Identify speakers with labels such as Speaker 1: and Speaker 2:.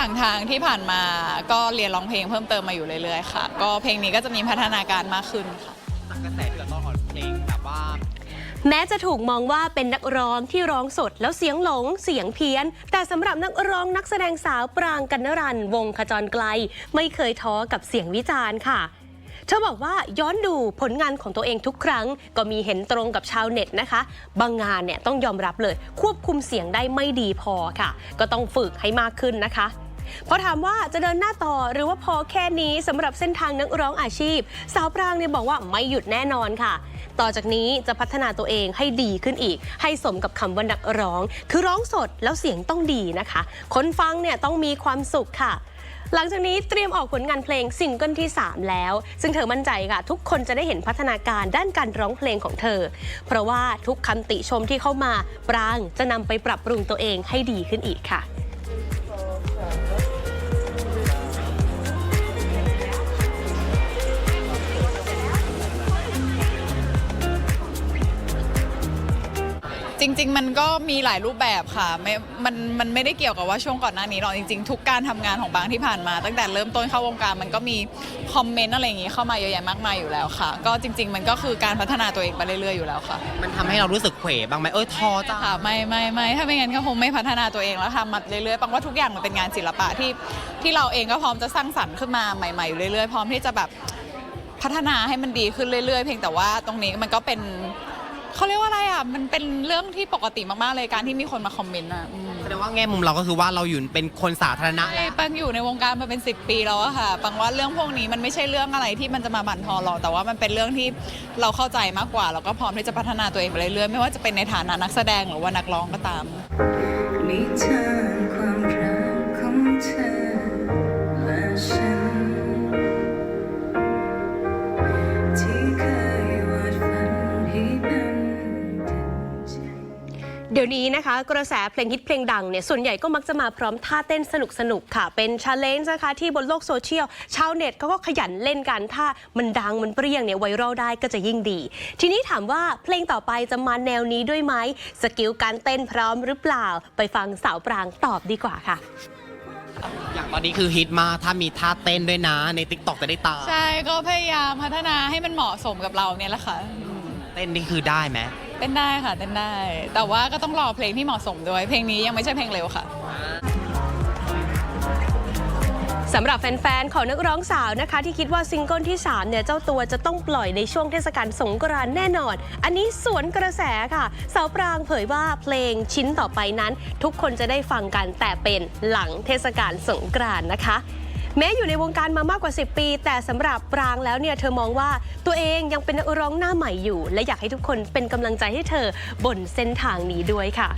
Speaker 1: ว่างทางที่ผ่านมาก็เรียนร้องเพลงเพิ่มเติมมาอยู่เรื่อยๆค่ะ ก็เพลงนี้ก็จะมีพัฒนาการมากขึ้นค่ะ
Speaker 2: จากกระแสที่เราต้องออกเพลงแบบว่า
Speaker 3: แม้จะถูกมองว่าเป็นนักร้องที่ร้องสดแล้วเสียงหลงเสียงเพี้ยน แต่สำหรับนักร้องนักแสดงสาวปรางกันนรัน วงขจรไกล ไม่เคยท้อกับเสียงวิจารณ์ค่ะ เธอบอกว่าย้อนดูผลงานของตัวเองทุกครั้ง ก็มีเห็นตรงกับชาวเน็ตนะคะ บางงานเนี่ยต้องยอมรับเลย ควบคุมเสียงได้ไม่ดีพอค่ะ ก็ต้องฝึกให้มากขึ้นนะคะ พอถามว่าจะเดินหน้าต่อหรือว่าพอแค่นี้สำหรับเส้นทางนักร้องอาชีพ สาวปรางเนี่ยบอกว่าไม่หยุดแน่นอนค่ะ ต่อจากนี้จะพัฒนาตัวเองให้ดีขึ้นอีก ให้สมกับคำว่านักร้อง คือร้องสดแล้วเสียงต้องดีนะคะ คนฟังเนี่ยต้องมีความสุขค่ะหลังจากนี้เตรียมออกผลงานเพลงซิงเกิลที่ 3 แล้ว ซึ่งเธอมั่นใจค่ะ ทุกคนจะได้เห็นพัฒนาการด้านการร้องเพลงของเธอ เพราะว่าทุกคำติชมที่เข้ามา ปรางจะนำไปปรับปรุงตัวเองให้ดีขึ้นอีกค่ะ
Speaker 1: จริง ๆ มันก็มีหลายรูปแบบค่ะไม่มันมันไม่ได้เกี่ยวกับว่าช่วงก่อนหน้านี้หรอกจริง ๆ ทุกการทำงานของบางที่ผ่านมา ตั้งแต่เริ่มต้นเข้าวงการมันก็มีคอมเมนต์อะไรอย่างงี้เข้ามาเยอะแยะมากมายอยู่แล้วค่ะ ก็จริง ๆ มันก็คือการพัฒนาตัวเองไปเรื่อยๆอยู่แล้วค่ะ
Speaker 2: มันทำให้เรารู้สึกเขวบ้างไหมเอ้ยท้อจ้า
Speaker 1: ค่ะไม่ไม่ไม่ถ้าไม่งั้นก็คงไม่พัฒนาตัวเองแล้วทำมาเรื่อยๆปังว่าทุกอย่างมันเป็นงานศิลปะที่ที่เราเองก็พร้อมจะสร้างสรรค์ขึ้นมาใหม่ๆอยู่เรื่อยๆพร้อมที่จะแบบพัฒนาให้มันดีขึ้นเรื่อยๆ เพียงแต่ว่าตรงนี้มันก็เป็น เขาเรียกว่าอะไรอะ มันเป็นเรื่องที่ปกติมากๆเลยการที่มีคนมาคอมเมนต์อะอืม
Speaker 2: แสดงว่าแง่มุมเราก็คือว่าเราอยู่เป็นคนสาธารณะ
Speaker 1: ใช่
Speaker 2: แล้ว
Speaker 1: ปังอยู่ในวงการมาเป็น 10 ปีแล้วอะค่ะปังว่าเรื่องพวกนี้มันไม่ใช่เรื่องอะไรที่มันจะมาบั่นทอนเราแต่ว่ามันเป็นเรื่องที่เราเข้าใจมากกว่า แล้วก็พร้อมที่จะพัฒนาตัวเองไปเรื่อยๆไม่ว่าจะเป็นในฐานะนักแสดงหรือว่านักร้องก็ตาม
Speaker 4: นิท
Speaker 3: เดี๋ยวนี้นะคะ กระแสเพลงฮิตเพลงดังเนี่ยส่วนใหญ่ก็มักจะมาพร้อมท่าเต้นสนุกๆค่ะ เป็นชาเลนจ์นะคะที่บนโลกโซเชียล ชาวเน็ตเขาก็ขยันเล่นกันถ้ามันดังมันเปรี้ยงเนี่ยไวรัลได้ก็จะยิ่งดี ทีนี้ถามว่าเพลงต่อไปจะมาแนวนี้ด้วยไหมสกิลการเต้นพร้อมหรือเปล่า ไปฟังสาวปรางตอบดีกว่าค่ะ
Speaker 2: อย่างตอนนี้คือฮิตมากถ้ามีท่าเต้นด้วยนะในติ๊กต็อกจะได้ตาม
Speaker 1: ใช่ก็พยายามพัฒนาให้มันเหมาะสมกับเราเนี่ยแหละค่ะอืม
Speaker 2: เต้นนี่คือได้ไหม
Speaker 1: เต้นได้ค่ะเต้นได้ แต่ว่าก็ต้องรอเพลงที่เหมาะสมด้วย เพลงนี้ยังไม่ใช่เพลงเร็วค่ะ
Speaker 3: สำหรับแฟนๆ ของนักร้องสาวนะคะ ที่คิดว่าซิงเกิลที่ 3 เนี่ย เจ้าตัวจะต้องปล่อยในช่วงเทศกาลสงกรานต์แน่นอน อันนี้สวนกระแสค่ะ สาวปรางเผยว่าเพลงชิ้นต่อไปนั้น ทุกคนจะได้ฟังกันแต่เป็นหลังเทศกาลสงกรานต์นะคะ แม้อยู่ในวงการมามากกว่า 10 ปี แต่สำหรับปรางแล้วเนี่ยเธอมองว่าตัวเองยังเป็นนักร้องหน้าใหม่อยู่ และอยากให้ทุกคนเป็นกำลังใจให้เธอบนเส้นทางนี้ด้วยค่ะ